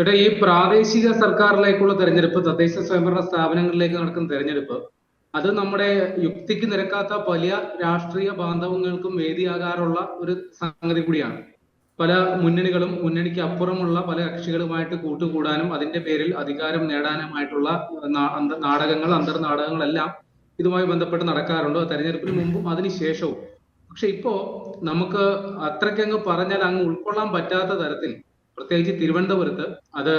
ചേട്ടാ ഈ പ്രാദേശിക സർക്കാരിലേക്കുള്ള തെരഞ്ഞെടുപ്പ് തദ്ദേശ സ്വയംഭരണ സ്ഥാപനങ്ങളിലേക്ക് നടക്കുന്ന തെരഞ്ഞെടുപ്പ് അത് നമ്മുടെ യുക്തിക്ക് നിരക്കാത്ത വലിയ രാഷ്ട്രീയ ബാന്ധവങ്ങൾക്കും വേദിയാകാറുള്ള ഒരു സംഗതി കൂടിയാണ്. പല മുന്നണികളും മുന്നണിക്ക് അപ്പുറമുള്ള പല കക്ഷികളുമായിട്ട് കൂട്ടുകൂടാനും അതിന്റെ പേരിൽ അധികാരം നേടാനുമായിട്ടുള്ള നാടകങ്ങൾ അന്തർനാടകങ്ങളെല്ലാം ഇതുമായി ബന്ധപ്പെട്ട് നടക്കാറുണ്ട്. തെരഞ്ഞെടുപ്പിന് മുമ്പും അതിനുശേഷവും പക്ഷെ ഇപ്പോ നമുക്ക് അത്രയ്ക്കങ്ങ് പറഞ്ഞാൽ അങ്ങ് ഉൾക്കൊള്ളാൻ പറ്റാത്ത തരത്തിൽ പ്രത്യേകിച്ച് തിരുവനന്തപുരത്ത് അത്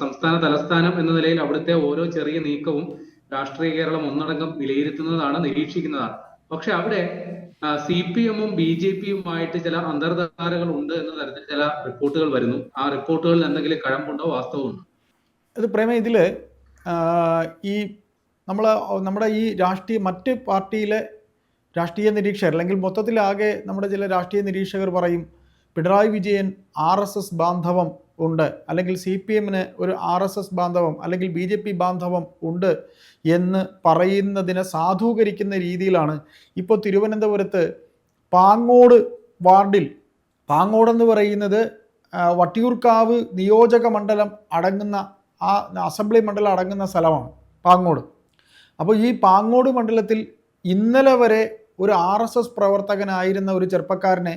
സംസ്ഥാന തലസ്ഥാനം എന്ന നിലയിൽ അവിടുത്തെ ഓരോ ചെറിയ നീക്കവും രാഷ്ട്രീയ കേരളം ഒന്നടങ്കം വിലയിരുത്തുന്നതാണ് നിരീക്ഷിക്കുന്നതാണ്. പക്ഷെ അവിടെ സി പി എമ്മും ബി ജെ പിയുമായിട്ട് ചില അന്തർധാരകൾ ഉണ്ട് എന്ന തരത്തിൽ ചില റിപ്പോർട്ടുകൾ വരുന്നു. ആ റിപ്പോർട്ടുകളിൽ എന്തെങ്കിലും കഴമ്പുണ്ടോ? വാസ്തവമുണ്ടോ? അത് പ്രേമ ഇതിൽ ഈ നമ്മൾ നമ്മുടെ ഈ രാഷ്ട്രീയ മറ്റ് പാർട്ടിയിലെ രാഷ്ട്രീയ നിരീക്ഷകർ അല്ലെങ്കിൽ മൊത്തത്തിലാകെ നമ്മുടെ ചില രാഷ്ട്രീയ നിരീക്ഷകർ പറയും Pinarayi Vijayan R S S ബാന്ധവം ഉണ്ട് അല്ലെങ്കിൽ സി പി എമ്മിന് ഒരു ആർ എസ് എസ് ബാന്ധവം അല്ലെങ്കിൽ ബി ജെ പി ബാന്ധവം ഉണ്ട് എന്ന് പറയുന്നതിനെ സാധൂകരിക്കുന്ന രീതിയിലാണ് ഇപ്പോൾ തിരുവനന്തപുരത്ത് പാങ്ങോട് വാർഡിൽ പാങ്ങോടെന്ന് പറയുന്നത് വട്ടിയൂർക്കാവ് നിയോജക മണ്ഡലം അടങ്ങുന്ന ആ അസംബ്ലി മണ്ഡലം അടങ്ങുന്ന സ്ഥലമാണ് പാങ്ങോട്. അപ്പോൾ ഈ പാങ്ങോട് മണ്ഡലത്തിൽ ഇന്നലെ വരെ ഒരു ആർ എസ് എസ് പ്രവർത്തകനായിരുന്ന ഒരു ചെറുപ്പക്കാരനെ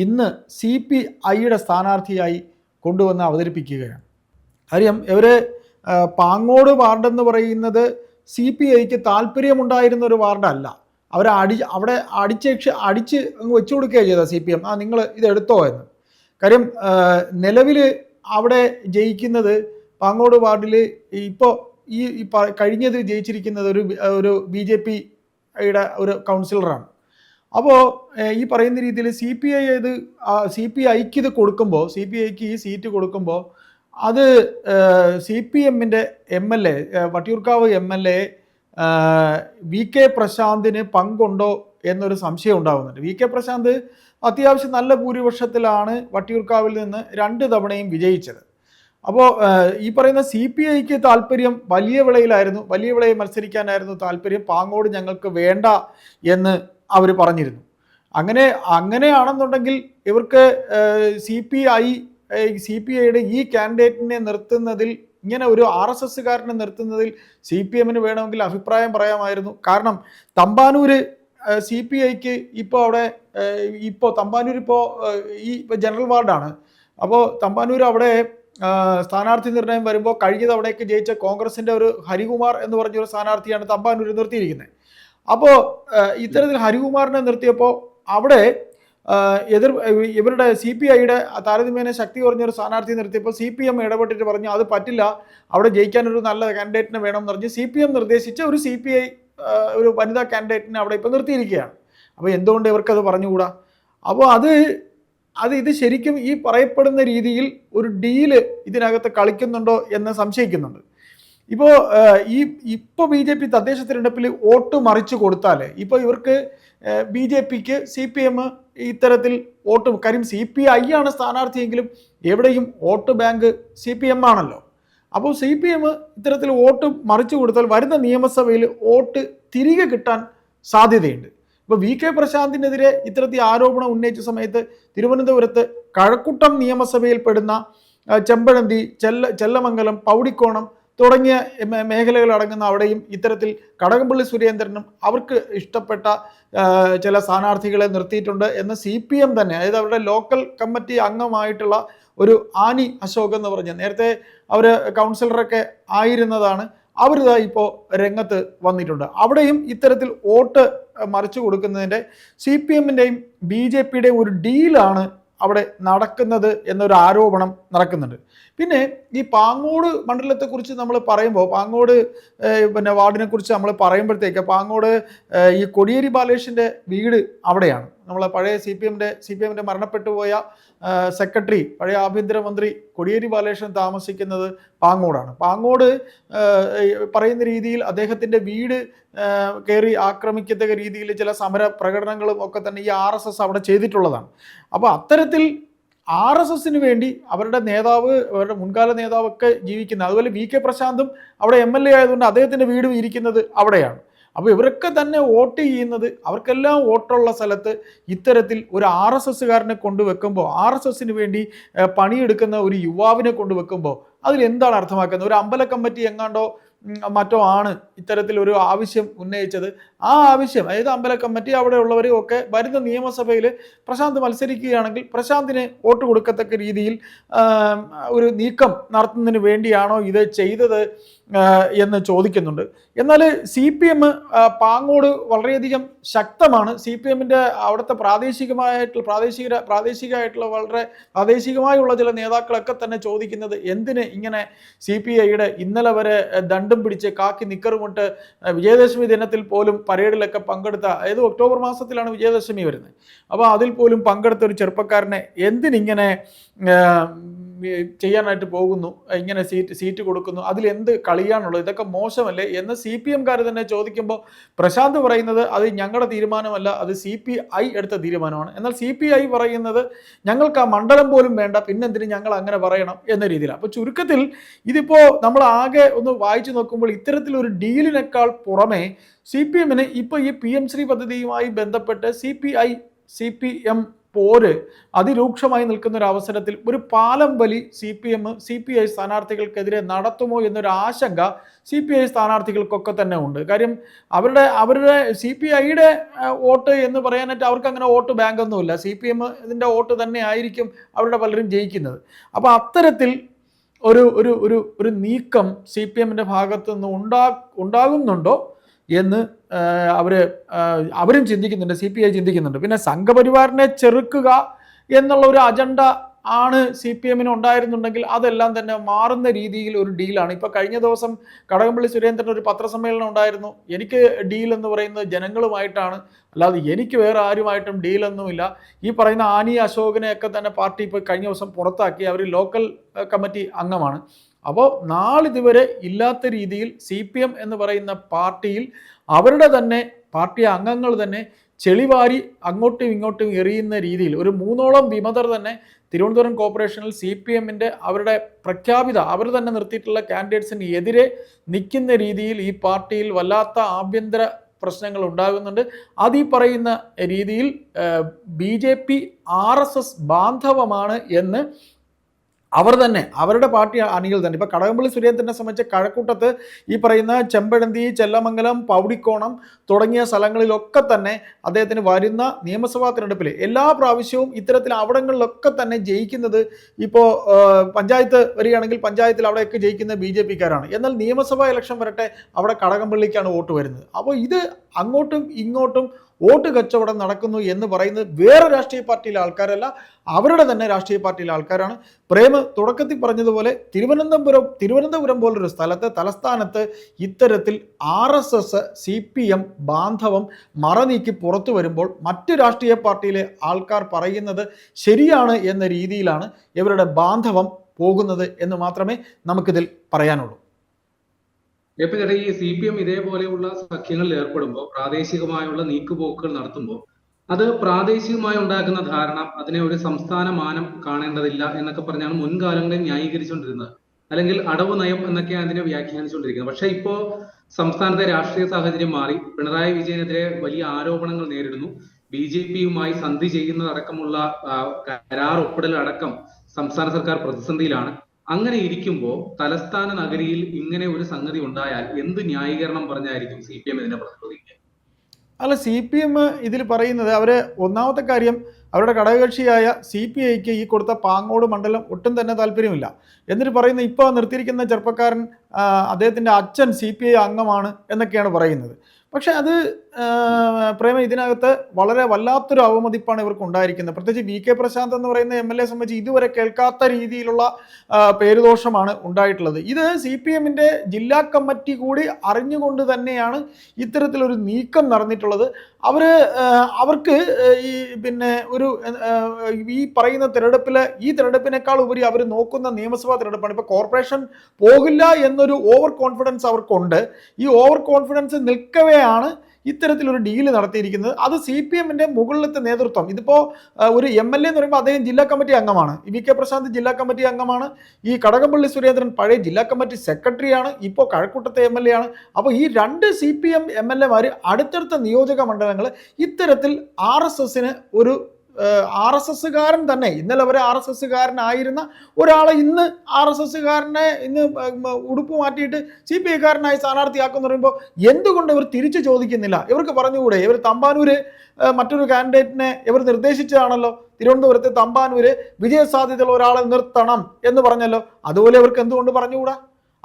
ഇന്ന് സി പി ഐയുടെ സ്ഥാനാർത്ഥിയായി കൊണ്ടുവന്ന് അവതരിപ്പിക്കുകയാണ്. കാര്യം ഇവർ പാങ്ങോട് വാർഡെന്ന് പറയുന്നത് സി പി ഐക്ക് താല്പര്യമുണ്ടായിരുന്ന ഒരു വാർഡല്ല. അവരെ അടി അവിടെ അടിച്ചേക്ഷ അടിച്ച് അങ്ങ് വെച്ചു കൊടുക്കുകയാണ് ചെയ്തത് സി പി എം. ആ നിങ്ങൾ ഇതെടുത്തോ എന്ന്. കാര്യം നിലവിൽ അവിടെ ജയിക്കുന്നത് പാങ്ങോട് വാർഡിൽ ഇപ്പോൾ ഈ കഴിഞ്ഞതിൽ കഴിഞ്ഞത് ജയിച്ചിരിക്കുന്നത് ഒരു ഒരു ബി ജെ പിയുടെ ഒരു കൗൺസിലറാണ്. അപ്പോൾ ഈ പറയുന്ന രീതിയിൽ സി പി ഐ ഇത് സി പി ഐക്ക് ഇത് കൊടുക്കുമ്പോൾ സി പി ഐക്ക് ഈ സീറ്റ് കൊടുക്കുമ്പോൾ അത് സി പി എമ്മിന്റെ M L A Vattiyoorkavu M L A V K പ്രശാന്തിന് പങ്കുണ്ടോ എന്നൊരു സംശയം ഉണ്ടാകുന്നുണ്ട് വി കെ പ്രശാന്ത് അത്യാവശ്യം നല്ല ഭൂരിപക്ഷത്തിലാണ് വട്ടിയൂർക്കാവിൽ നിന്ന് രണ്ട് തവണയും വിജയിച്ചത്. അപ്പോൾ ഈ പറയുന്ന സി പി ഐക്ക് താല്പര്യം വലിയ വിളയിലായിരുന്നു. വലിയ വിളയിൽ മത്സരിക്കാനായിരുന്നു താല്പര്യം. പാങ്ങോട് ഞങ്ങൾക്ക് വേണ്ട എന്ന് അവർ പറഞ്ഞിരുന്നു. അങ്ങനെ അങ്ങനെയാണെന്നുണ്ടെങ്കിൽ ഇവർക്ക് C P I C P ഐയുടെ ഈ കാൻഡിഡേറ്റിനെ നിർത്തുന്നതിൽ ഇങ്ങനെ ഒരു ആർ എസ് എസ്സുകാരനെ നിർത്തുന്നതിൽ സി പി എമ്മിന് വേണമെങ്കിൽ അഭിപ്രായം പറയാമായിരുന്നു. കാരണം തമ്പാനൂര് സി പി ഐക്ക് ഇപ്പോൾ അവിടെ ഇപ്പോൾ തമ്പാനൂർ ഇപ്പോൾ ഈ ജനറൽ വാർഡാണ്. അപ്പോൾ തമ്പാനൂർ അവിടെ സ്ഥാനാർത്ഥി നിർണയം വരുമ്പോൾ കഴിഞ്ഞ തവണയൊക്കെ ജയിച്ച കോൺഗ്രസിന്റെ ഒരു ഹരികുമാർ എന്ന് പറഞ്ഞ പറഞ്ഞൊരു സ്ഥാനാർത്ഥിയാണ് തമ്പാനൂർ നിർത്തിയിരിക്കുന്നത്. അപ്പോൾ ഇത്തരത്തിൽ ഹരികുമാറിനെ നിർത്തിയപ്പോൾ അവിടെ എതിർ ഇവരുടെ സി പി ഐയുടെ താരതമ്യേന ശക്തി കുറഞ്ഞൊരു സ്ഥാനാർത്ഥി നിർത്തിയപ്പോൾ സി പി എം ഇടപെട്ടിട്ട് പറഞ്ഞു അത് പറ്റില്ല അവിടെ ജയിക്കാൻ ഒരു നല്ല കാൻഡിഡേറ്റിനെ വേണം എന്ന് പറഞ്ഞ് സി പി എം നിർദ്ദേശിച്ച ഒരു സി പി ഐ ഒരു വനിതാ കാൻഡിഡേറ്റിനെ അവിടെ ഇപ്പോൾ നിർത്തിയിരിക്കുകയാണ്. അപ്പോൾ എന്തുകൊണ്ട് ഇവർക്കത് പറഞ്ഞുകൂടാ? അപ്പോൾ അത് അത് ഇത് ശരിക്കും ഈ പറയപ്പെടുന്ന രീതിയിൽ ഒരു ഡീൽ ഇതിനകത്ത് കളിക്കുന്നുണ്ടോ എന്ന് സംശയിക്കുന്നുണ്ട്. ഇപ്പോൾ ഈ ഇപ്പോൾ ബി ജെ പി തദ്ദേശ തിരഞ്ഞെടുപ്പിൽ വോട്ട് മറിച്ച് കൊടുത്താൽ ഇപ്പോൾ ഇവർക്ക് ബി ജെ പിക്ക് സി പി എം ഇത്തരത്തിൽ വോട്ട് കാര്യം സി പി ഐ ആണ് സ്ഥാനാർത്ഥിയെങ്കിലും എവിടെയും vote bank C P M ആണല്ലോ. അപ്പോൾ സി പി എം ഇത്തരത്തിൽ വോട്ട് മറിച്ചു കൊടുത്താൽ വരുന്ന നിയമസഭയിൽ വോട്ട് തിരികെ കിട്ടാൻ സാധ്യതയുണ്ട്. ഇപ്പോൾ വി കെ പ്രശാന്തിനെതിരെ ഇത്തരത്തിൽ ആരോപണം ഉന്നയിച്ച സമയത്ത് തിരുവനന്തപുരത്ത് കഴക്കൂട്ടം നിയമസഭയിൽ പെടുന്ന ചെമ്പഴന്തി ചെല്ല ചെല്ലമംഗലം പൗടിക്കോണം തുടങ്ങിയ മേഖലകൾ അടങ്ങുന്ന അവിടെയും ഇത്തരത്തിൽ കടകംപള്ളി സുരേന്ദ്രനും അവർക്ക് ഇഷ്ടപ്പെട്ട ചില സ്ഥാനാർത്ഥികളെ നിർത്തിയിട്ടുണ്ട് എന്ന് സി പി എം തന്നെ അതായത് അവരുടെ ലോക്കൽ കമ്മിറ്റി അംഗമായിട്ടുള്ള ഒരു ആനി അശോക് എന്ന് പറഞ്ഞ നേരത്തെ അവർ കൗൺസിലറൊക്കെ ആയിരുന്നതാണ്. അവരിതാ ഇപ്പോൾ രംഗത്ത് വന്നിട്ടുണ്ട്. അവിടെയും ഇത്തരത്തിൽ വോട്ട് മറിച്ചു കൊടുക്കുന്നതിന്റെ സി പി എമ്മിന്റെയും ബി ജെ പിയുടെയും ഒരു ഡീലാണ് അവിടെ നടക്കുന്നത് എന്നൊരു ആരോപണം നടക്കുന്നുണ്ട്. പിന്നെ ഈ പാങ്ങോട് മണ്ഡലത്തെക്കുറിച്ച് നമ്മൾ പറയുമ്പോൾ പാങ്ങോട് പിന്നെ വാർഡിനെ കുറിച്ച് നമ്മൾ പറയുമ്പോഴത്തേക്ക് പാങ്ങോട് ഈ കൊടിയേരി ബാലേഷിന്റെ വീട് അവിടെയാണ്. നമ്മളെ പഴയ സി പി എമ്മിന്റെ സി പി എമ്മിന്റെ മരണപ്പെട്ടു പോയ സെക്രട്ടറി പഴയ ആഭ്യന്തരമന്ത്രി കൊടിയേരി ബാലകൃഷ്ണൻ താമസിക്കുന്നത് പാങ്ങോടാണ്. പാങ്ങോട് പറയുന്ന രീതിയിൽ അദ്ദേഹത്തിന്റെ വീട് കയറി ആക്രമിക്കത്തക്ക രീതിയിൽ ചില സമര പ്രകടനങ്ങളും ഒക്കെ തന്നെ ഈ ആർ എസ് എസ് അവിടെ ചെയ്തിട്ടുള്ളതാണ്. അപ്പോൾ അത്തരത്തിൽ ആർ എസ് എസിന് വേണ്ടി അവരുടെ നേതാവ് അവരുടെ മുൻകാല നേതാവൊക്കെ ജീവിക്കുന്ന അതുപോലെ വി കെ പ്രശാന്തും അവിടെ എം എൽ എ ആയതുകൊണ്ട് അദ്ദേഹത്തിന്റെ വീടും ഇരിക്കുന്നത് അവിടെയാണ്. അപ്പോൾ ഇവരൊക്കെ തന്നെ വോട്ട് ചെയ്യുന്നത് അവർക്കെല്ലാം വോട്ടുള്ള സ്ഥലത്ത് ഇത്തരത്തിൽ ഒരു ആർ എസ് എസ്സുകാരനെ കൊണ്ടുവെക്കുമ്പോൾ ആർ എസ് എസിന് വേണ്ടി പണിയെടുക്കുന്ന ഒരു യുവാവിനെ കൊണ്ടുവെക്കുമ്പോൾ അതിൽ എന്താണ് അർത്ഥമാക്കുന്നത്? ഒരു അമ്പല കമ്മിറ്റി എങ്ങാണ്ടോ മറ്റോ ആണ് ഇത്തരത്തിൽ ഒരു ആവശ്യം ഉന്നയിച്ചത്. ആ ആവശ്യം അതായത് അമ്പല കമ്മിറ്റി അവിടെ ഉള്ളവരും ഒക്കെ വരുന്ന നിയമസഭയിൽ പ്രശാന്ത് മത്സരിക്കുകയാണെങ്കിൽ പ്രശാന്തിന് വോട്ട് കൊടുക്കത്തക്ക രീതിയിൽ ഒരു നീക്കം നടത്തുന്നതിന് വേണ്ടിയാണോ ഇത് ചെയ്തത് എന്ന് ചോദിക്കുന്നുണ്ട്. എന്നാൽ സി പി എം പാങ്ങോട് വളരെയധികം ശക്തമാണ്. സി പി എമ്മിന്റെ അവിടുത്തെ പ്രാദേശികമായിട്ടുള്ള പ്രാദേശിക പ്രാദേശികമായിട്ടുള്ള വളരെ പ്രാദേശികമായുള്ള ചില നേതാക്കളൊക്കെ തന്നെ ചോദിക്കുന്നത് എന്തിന് ഇങ്ങനെ സി പി ഐയുടെ ഇന്നലെ വരെ ദണ്ടും പിടിച്ച് കാക്കി നിക്കറുമിട്ട് വിജയദശമി ദിനത്തിൽ പോലും പരേഡിലൊക്കെ പങ്കെടുത്ത അതായത് ഒക്ടോബർ മാസത്തിലാണ് വിജയദശമി വരുന്നത്? അപ്പോൾ അതിൽ പോലും പങ്കെടുത്ത ഒരു ചെറുപ്പക്കാരനെ എന്തിനിങ്ങനെ ചെയ്യാനായിട്ട് പോകുന്നു. ഇങ്ങനെ സീറ്റ് സീറ്റ് കൊടുക്കുന്നു. അതിൽ എന്ത് കളിയാണുള്ളത്? ഇതൊക്കെ മോശമല്ലേ? എന്ന് സി പി എംകാർ തന്നെ ചോദിക്കുമ്പോൾ പ്രശാന്ത് പറയുന്നത് അത് ഞങ്ങളുടെ തീരുമാനമല്ല അത് സി പി ഐ എടുത്ത തീരുമാനമാണ്. എന്നാൽ സി പി ഐ പറയുന്നത് ഞങ്ങൾക്ക് ആ മണ്ഡലം പോലും വേണ്ട പിന്നെന്തിന് ഞങ്ങൾ അങ്ങനെ പറയണം എന്ന രീതിയിലാണ്. അപ്പോൾ ചുരുക്കത്തിൽ ഇതിപ്പോൾ നമ്മൾ ആകെ ഒന്ന് വായിച്ചു നോക്കുമ്പോൾ ഇത്തരത്തിലൊരു ഡീലിനേക്കാൾ പുറമെ സി പി എമ്മിന് ഇപ്പോൾ ഈ പി എം ശ്രീ പദ്ധതിയുമായി ബന്ധപ്പെട്ട് C P I C P M പോര്. അതിരൂക്ഷമായി നിൽക്കുന്ന ഒരു അവസരത്തിൽ ഒരു പാലം വലി C P M C P I സ്ഥാനാർത്ഥികൾക്കെതിരെ നടത്തുമോ എന്നൊരു ആശങ്ക സി പി ഐ സ്ഥാനാർത്ഥികൾക്കൊക്കെ തന്നെ ഉണ്ട്. കാര്യം അവരുടെ അവരുടെ സി പി ഐയുടെ വോട്ട് എന്ന് പറയാനായിട്ട് അവർക്ക് അങ്ങനെ വോട്ട് ബാങ്ക് ഒന്നുമില്ല സി പി എം ഇതിന്റെ വോട്ട് തന്നെ ആയിരിക്കും അവരുടെ പലരും ജയിക്കുന്നത്. അപ്പോൾ അത്തരത്തിൽ ഒരു ഒരു ഒരു ഒരു നീക്കം സി പി എമ്മിന്റെ ഭാഗത്തു നിന്ന് ഉണ്ടാ ഉണ്ടാകുന്നുണ്ടോ എന്ന് അവർ അവരും ചിന്തിക്കുന്നുണ്ട് സി പി ഐ ചിന്തിക്കുന്നുണ്ട്. പിന്നെ സംഘപരിവാറിനെ ചെറുക്കുക എന്നുള്ള ഒരു അജണ്ട ആണ് സി പി എമ്മിന് ഉണ്ടായിരുന്നുണ്ടെങ്കിൽ അതെല്ലാം തന്നെ മാറുന്ന രീതിയിൽ ഒരു ഡീലാണ്. ഇപ്പോൾ കഴിഞ്ഞ ദിവസം കടകംപള്ളി സുരേന്ദ്രൻ ഒരു പത്രസമ്മേളനം ഉണ്ടായിരുന്നു. എനിക്ക് ഡീൽ എന്ന് പറയുന്നത് ജനങ്ങളുമായിട്ടാണ്. അല്ലാതെ എനിക്ക് വേറെ ആരുമായിട്ടും ഡീലൊന്നുമില്ല ഈ പറയുന്ന ആനി അശോകനെയൊക്കെ തന്നെ പാർട്ടി ഇപ്പോൾ കഴിഞ്ഞ ദിവസം പുറത്താക്കി. അവർ ലോക്കൽ കമ്മിറ്റി അംഗമാണ്. അപ്പോൾ നാളിതുവരെ ഇല്ലാത്ത രീതിയിൽ സി പി എം എന്ന് പറയുന്ന പാർട്ടിയിൽ അവരുടെ തന്നെ പാർട്ടി അംഗങ്ങൾ തന്നെ ചെളിവാരി അങ്ങോട്ടും ഇങ്ങോട്ടും എറിയുന്ന രീതിയിൽ ഒരു മൂന്നോളം വിമതർ തന്നെ തിരുവനന്തപുരം കോർപ്പറേഷനിൽ സി പി എമ്മിന്റെ അവരുടെ പ്രഖ്യാപിത അവർ തന്നെ നിർത്തിയിട്ടുള്ള കാൻഡിഡേറ്റ്സിന് എതിരെ നിൽക്കുന്ന രീതിയിൽ ഈ പാർട്ടിയിൽ വല്ലാത്ത ആഭ്യന്തര പ്രശ്നങ്ങൾ ഉണ്ടാകുന്നുണ്ട്. അത് ഈ പറയുന്ന രീതിയിൽ B J P R S S ബാന്ധവമാണ് എന്ന് അവർ തന്നെ അവരുടെ പാർട്ടി അണികൾ തന്നെ. ഇപ്പൊ കടകംപള്ളി സുരേന്ദ്രനെ സംബന്ധിച്ച് കഴക്കൂട്ടത്ത് ഈ പറയുന്ന ചെമ്പഴന്തി ചെല്ലമംഗലം പൗടിക്കോണം തുടങ്ങിയ സ്ഥലങ്ങളിലൊക്കെ തന്നെ അദ്ദേഹത്തിന് വരുന്ന നിയമസഭാ തിരഞ്ഞെടുപ്പിൽ എല്ലാ പ്രാവശ്യവും ഇത്തരത്തിൽ അവിടങ്ങളിലൊക്കെ തന്നെ ജയിക്കുന്നത് ഇപ്പോൾ പഞ്ചായത്ത് വരികയാണെങ്കിൽ പഞ്ചായത്തിൽ അവിടെയൊക്കെ ജയിക്കുന്ന ബി ജെ പിക്കാരാണ്. എന്നാൽ നിയമസഭാ ഇലക്ഷൻ വരട്ടെ അവിടെ കടകംപള്ളിക്കാണ് വോട്ട് വരുന്നത്. അപ്പോൾ ഇത് അങ്ങോട്ടും ഇങ്ങോട്ടും വോട്ട് കച്ചവടം നടക്കുന്നു എന്ന് പറയുന്നത് വേറെ രാഷ്ട്രീയ പാർട്ടിയിലെ ആൾക്കാരല്ല അവരുടെ തന്നെ രാഷ്ട്രീയ പാർട്ടിയിലെ ആൾക്കാരാണ്. പ്രേമ തുടക്കത്തിൽ പറഞ്ഞതുപോലെ തിരുവനന്തപുരം തിരുവനന്തപുരം പോലൊരു സ്ഥലത്ത് തലസ്ഥാനത്ത് ഇത്തരത്തിൽ R S S C P M ബാന്ധവം മറനീക്കി പുറത്തു വരുമ്പോൾ മറ്റ് രാഷ്ട്രീയ പാർട്ടിയിലെ ആൾക്കാർ പറയുന്നത് ശരിയാണ് എന്ന രീതിയിലാണ് ഇവരുടെ ബാന്ധവം പോകുന്നത് എന്ന് മാത്രമേ നമുക്കിതിൽ പറയാനുള്ളൂ. ഇപ്പൊ ചേട്ടാ ഈ സി പി എം ഇതേപോലെയുള്ള സഖ്യങ്ങളിൽ ഏർപ്പെടുമ്പോൾ പ്രാദേശികമായുള്ള നീക്കുപോക്കുകൾ നടത്തുമ്പോൾ അത് പ്രാദേശികമായി ഉണ്ടാക്കുന്ന ധാരണ അതിനെ ഒരു സംസ്ഥാന മാനം കാണേണ്ടതില്ല എന്നൊക്കെ പറഞ്ഞാണ് മുൻകാലങ്ങളിൽ ന്യായീകരിച്ചുകൊണ്ടിരുന്നത്. അല്ലെങ്കിൽ അടവ് നയം എന്നൊക്കെ അതിനെ വ്യാഖ്യാനിച്ചുകൊണ്ടിരിക്കുന്നത്. പക്ഷെ ഇപ്പോ സംസ്ഥാനത്തെ രാഷ്ട്രീയ സാഹചര്യം മാറി. പിണറായി വിജയനെതിരെ വലിയ ആരോപണങ്ങൾ നേരിടുന്നു. ബി ജെ പിയുമായി സന്ധി ചെയ്യുന്നതടക്കമുള്ള കരാർ ഒപ്പിടൽ അടക്കം സംസ്ഥാന സർക്കാർ പ്രതിസന്ധിയിലാണ്. അങ്ങനെ ഇരിക്കുമ്പോൾ തലസ്ഥാന നഗരിയിൽ ഇങ്ങനെ ഒരു സംഗതി ഉണ്ടായാൽ എന്ത് ന്യായീകരണം പറഞ്ഞായിരിക്കും സി പി എം ഇതിനെ പ്രതിരോധിക്കുക അല്ല സി പി എം ഇതിൽ പറയുന്നത് അവർ ഒന്നാമത്തെ കാര്യം അവരുടെ ഘടകകക്ഷിയായ സി പി ഐക്ക് ഈ കൊടുത്ത പാങ്ങോട് മണ്ഡലം ഒട്ടും തന്നെ താല്പര്യമില്ല. എന്നിട്ട് പറയുന്ന ഇപ്പോൾ നിർത്തിയിരിക്കുന്ന ചെറുപ്പക്കാരൻ അദ്ദേഹത്തിന്റെ അച്ഛൻ സി പി ഐ അംഗമാണ് എന്നൊക്കെയാണ് പറയുന്നത്. പക്ഷേ അത് പ്രേമ ഇതിനകത്ത് വളരെ വല്ലാത്തൊരു അവമതിപ്പാണ് ഇവർക്ക് ഉണ്ടായിരിക്കുന്നത് പ്രത്യേകിച്ച് വി കെ പ്രശാന്ത് എന്ന് പറയുന്ന എം എൽ എ സംബന്ധിച്ച് ഇതുവരെ കേൾക്കാത്ത രീതിയിലുള്ള പേരുദോഷമാണ് ഉണ്ടായിട്ടുള്ളത്. ഇത് സി പി എമ്മിന്റെ ജില്ലാ കമ്മിറ്റി കൂടി അറിഞ്ഞുകൊണ്ട് തന്നെയാണ് ഇത്തരത്തിലൊരു നീക്കം നടന്നിട്ടുള്ളത്. അവർ അവർക്ക് ഈ പിന്നെ ഒരു ഈ പറയുന്ന തിരഞ്ഞെടുപ്പിൽ ഈ തിരഞ്ഞെടുപ്പിനേക്കാൾ ഉപരി അവർ നോക്കുന്ന നിയമസഭാ തിരഞ്ഞെടുപ്പാണ്. ഇപ്പോൾ കോർപ്പറേഷൻ പോകില്ല എന്നൊരു ഓവർ കോൺഫിഡൻസ് അവർക്കുണ്ട്. ഈ ഓവർ കോൺഫിഡൻസ് നിൽക്കവെയാണ് ഇത്തരത്തിലൊരു ഡീൽ നടത്തിയിരിക്കുന്നത് അത് സി പി എമ്മിന്റെ മുകളിലത്തെ നേതൃത്വം. ഇതിപ്പോ ഒരു എം എൽ എ എന്ന് പറയുമ്പോൾ അദ്ദേഹം ജില്ലാ കമ്മിറ്റി അംഗമാണ്. വി കെ പ്രശാന്ത് ജില്ലാ കമ്മിറ്റി അംഗമാണ്. ഈ കടകംപള്ളി സുരേന്ദ്രൻ പഴയ ജില്ലാ കമ്മിറ്റി സെക്രട്ടറിയാണ്. ഇപ്പോൾ കഴക്കൂട്ടത്തെ എം എൽ എ ആണ്. അപ്പോൾ ഈ രണ്ട് C P M M L എമാർ അടുത്തടുത്ത നിയോജക മണ്ഡലങ്ങൾ ഇത്തരത്തിൽ ആർ എസ് എസിന് ഒരു ആർ എസ് എസ്സുകാരൻ തന്നെ. ഇന്നലെ വരെ ആർ എസ് എസ്സുകാരനായിരുന്ന ഒരാളെ ഇന്ന് ആർ എസ് എസ്സുകാരനെ ഇന്ന് ഉടുപ്പ് മാറ്റിയിട്ട് സി പി ഐക്കാരനായി സ്ഥാനാർത്ഥിയാക്കുമെന്ന് പറയുമ്പോൾ എന്തുകൊണ്ട് ഇവർ തിരിച്ചു ചോദിക്കുന്നില്ല? ഇവർക്ക് പറഞ്ഞുകൂടെ? ഇവർ തമ്പാനൂര് മറ്റൊരു കാൻഡിഡേറ്റിനെ ഇവർ നിർദ്ദേശിച്ചതാണല്ലോ. തിരുവനന്തപുരത്തെ തമ്പാനൂര് വിജയസാധ്യതയുള്ള ഒരാളെ നിർത്തണം എന്ന് പറഞ്ഞല്ലോ. അതുപോലെ ഇവർക്ക് എന്തുകൊണ്ട് പറഞ്ഞുകൂടാ?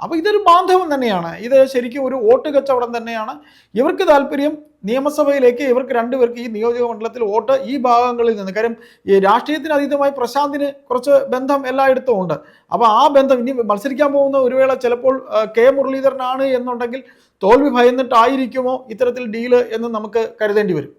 അപ്പോൾ ഇതൊരു ബാന്ധവം തന്നെയാണ്. ഇത് ശരിക്കും ഒരു വോട്ട് കച്ചവടം തന്നെയാണ്. ഇവർക്ക് താല്പര്യം നിയമസഭയിലേക്ക് ഇവർക്ക് രണ്ടുപേർക്ക് ഈ നിയോജക മണ്ഡലത്തിൽ വോട്ട് ഈ ഭാഗങ്ങളിൽ നിന്ന്. കാര്യം ഈ രാഷ്ട്രീയത്തിന് അതീതമായി പ്രശാന്തിന് കുറച്ച് ബന്ധം എല്ലായിടത്തും ഉണ്ട്. അപ്പോൾ ആ ബന്ധം ഇനി മത്സരിക്കാൻ പോകുന്ന ഒരു വേള ചിലപ്പോൾ കെ മുരളീധരനാണ് എന്നുണ്ടെങ്കിൽ തോൽവി ഭയന്നിട്ടായിരിക്കുമോ ഇത്തരത്തിൽ ഡീൽ എന്ന് നമുക്ക് കരുതേണ്ടി വരും.